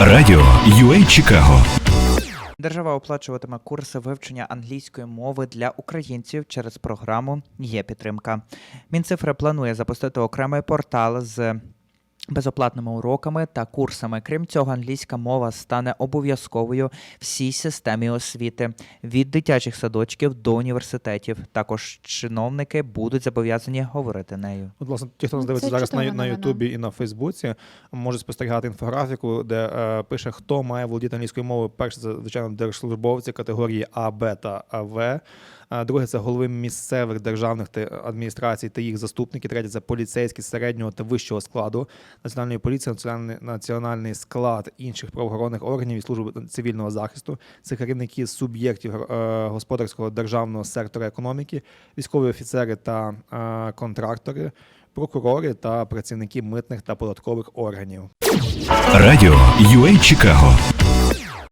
Радіо UA Чикаго Держава оплачуватиме курси вивчення англійської мови для українців через програму Є підтримка. Мінцифри планує запустити окремий портал з безоплатними уроками та курсами. Крім цього, англійська мова стане обов'язковою всій системі освіти від дитячих садочків до університетів. Також чиновники будуть зобов'язані говорити нею. От, власне, ті, хто нас Ну, дивиться зараз на, на. Ютубі і на Фейсбуці, може спостерігати інфографіку, де е, пише, хто має володіти англійською мовою. Перше, це, звичайно, держслужбовці категорії А, Б та В. Друге, це голови місцевих державних та адміністрацій та їх заступники. Третє це поліцейські середнього та вищого складу національної поліції, національний, національний склад інших правоохоронних органів і служби цивільного захисту. Це керівники суб'єктів е, господарського державного сектора економіки, військові офіцери та е, контрактори, прокурори та працівники митних та податкових органів. Радіо UA Чикаго